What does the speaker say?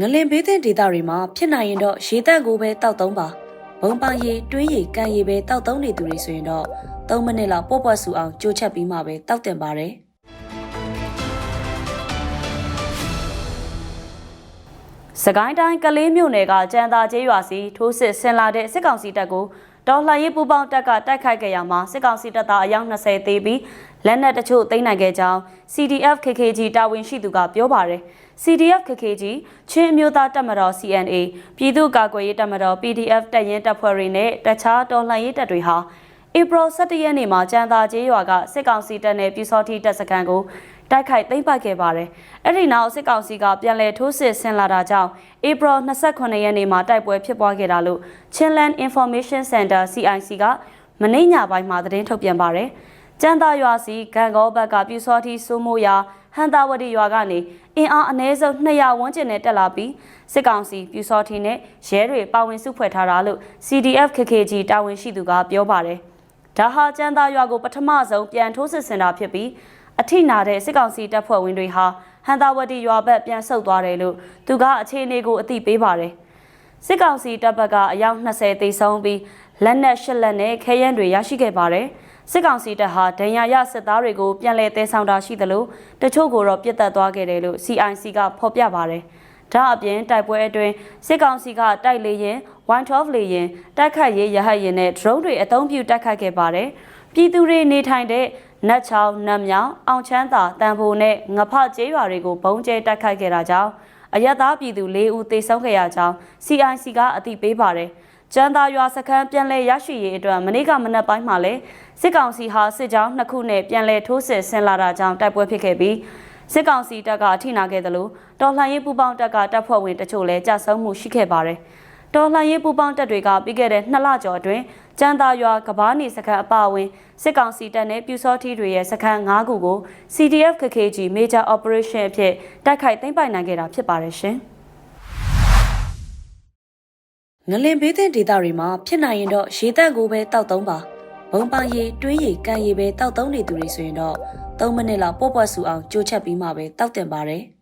ငလင်ဘေးသင့်ဒေသတွေမှာဖြစ်နိုင်ရင်တော့ရေတက်ကိုပဲတောက်သုံးပါဘုံပန်းရေတွင်းရေကန်ရေပဲတောက်သုံးနေသူတွေဆိုရင်တော့3မိနစ်လောက်ပေါ့ပွက်ဆူအောင်ကြိုးချက်ပြီးမှပဲတောက်တင်ပါတယ် စကိုင်းတိုင်းကလေးမြို့နယ်ကကြံသာကျေးရွာစီထိုးစစ်ဆင်လာတဲ့စစ်ကောင်စီတပ်ကိုတော်လှန်ရေးပူးပေါင်းတပ်ကတိုက်ခိုက်ခဲ့ရမှာစစ်ကောင်စီတပ်သားအယောက်20သေးပြီးလက်နက်တချို့သိမ်းနိုင်ခဲ့ကြောင်း CDF KKG တာဝန်ရှိသူကပြောပါတယ် CDF KKG ချင်းအမျိုးသားတပ်မတော် CNA ပြည်သူ့ကာကွယ်ရေးတပ်မတော် PDF တပ်ရင်းတပ်ဖွဲ့တွေနဲ့တခြားတော်လှန်ရေးတပ်တွေဟာဧပြီ17ရက်နေ့မှာကြံသာကျေးရွာကစစ်ကောင်စီတပ်နဲ့ပြည်စောတိတပ်စခန်းကို တိုက်ခိုက်သိမ်းပိုက်ခဲ့ပါတယ်။အဲ့ဒီနောက်စစ်ကောင်စီကပြန်လည်ထိုးစစ်ဆင်လာတာကြောင့်ဧပြီ28ရက်နေ့မှာတိုက်ပွဲဖြစ်ပွားခဲ့တာလို့ Chinland Information Center CIC ကမနေ့ညပိုင်းမှာသတင်းထုတ်ပြန်ပါတယ်။ကျန်းသာရွာစီဂံကောဘက်ကပြူစောတိစိုးမိုးရာဟန်တာဝတီရွာကနေအင်အားအနည်းဆုံး200ဝန်းကျင်နဲ့တက်လာပြီးစစ်ကောင်စီပြူစောတိနဲ့ရဲတွေပါဝင်စုဖွဲ့ထားတာလို့ CDF KKG တာဝန်ရှိသူကပြောပါတယ်။ဒါဟာကျန်းသာရွာကိုပထမဆုံးပြန်ထိုးစစ်ဆင်တာဖြစ်ပြီး အထိနာတဲ့စစ်ကောင်စီတပ်ဖွဲ့ဝင်တွေဟာဟန်တာဝတီရွာဘက်ပြန်ဆုတ်သွားတယ်လို့သူကအခြေအနေကိုအသိပေးပါတယ်။စစ်ကောင်စီတပ်ဘက်ကအယောက်20သေဆုံးပြီးလက်နက်ရှစ်လက်နဲ့ခဲယမ်းတွေရရှိခဲ့ပါတယ်။စစ်ကောင်စီတပ်ဟာဒဏ်ရာရစစ်သားတွေကိုပြန်လည်တဲဆောင်တာရှိသလိုတချို့ကိုတော့ပြစ်တက်သွားခဲ့တယ်လို့ CIC ကဖော်ပြပါတယ်။ဒါအပြင်တိုက်ပွဲအတွင်းစစ်ကောင်စီကတိုက်လေရင်112လေရင်တိုက်ခတ်ရေးရဟတ်ရင်နဲ့ drone တွေအသုံးပြုတိုက်ခတ်ခဲ့ပါတယ်။ပြည်သူတွေနေထိုင်တဲ့ နတ်ချောင်းနတ်မြောင်အောင်ချမ်းသာတန်ဖိုနဲ့ငဖကျေးရွာတွေကိုဘုံကျဲတိုက်ခိုက်ခဲ့တာကြောင့်အရက်သားပြည်သူ၄ဦးသေဆုံးခဲ့ရကြောင်း CIC ကအသိပေးပါတယ်။ကျန်းသာရွာစခန်းပြန်လည်ရရှိရေးအတွက်မနေ့ကမနက်ပိုင်းမှာလဲစစ်ကောင်စီဟာစစ်ကြောင်းနှစ်ခုနဲ့ပြန်လည်ထိုးစစ်ဆင်လာတာကြောင့်တိုက်ပွဲဖြစ်ခဲ့ပြီးစစ်ကောင်စီတပ်ကအထိနာခဲ့တယ်လို့တော်လှန်ရေးပူးပေါင်းတပ်ကတပ်ဖွဲ့ဝင်တချို့လည်းကြာဆုံးမှုရှိခဲ့ပါတယ်။ တော်လှန်ရေးပူးပေါင်းတပ်တွေကပြီးခဲ့တဲ့နှစ်လကျော်အတွင်းကျန်းသာရွာကဘာနေစခန်းအပါအဝင်စစ်ကောင်စီတပ်နဲ့ပြူစောထီတွေရဲ့စခန်း၅ခုကို CDF KKG Major Operation အဖြစ်တိုက်ခိုက်သိမ်းပိုက်နိုင်ခဲ့တာဖြစ်ပါတယ်ရှင်။ငလင်ဘေးသင့်ဒေသတွေမှာဖြစ်နိုင်ရင်တော့ရေတက်ကိုပဲတောက်သုံးပါဘုံပန်းရေတွင်းရေကန်ရေပဲတောက်သုံးနေသူတွေဆိုရင်တော့3မိနစ်လောက်ပေါ့ပွက်ဆူအောင်ကြိုးချက်ပြီးမှပဲတောက်တင်ပါတယ်။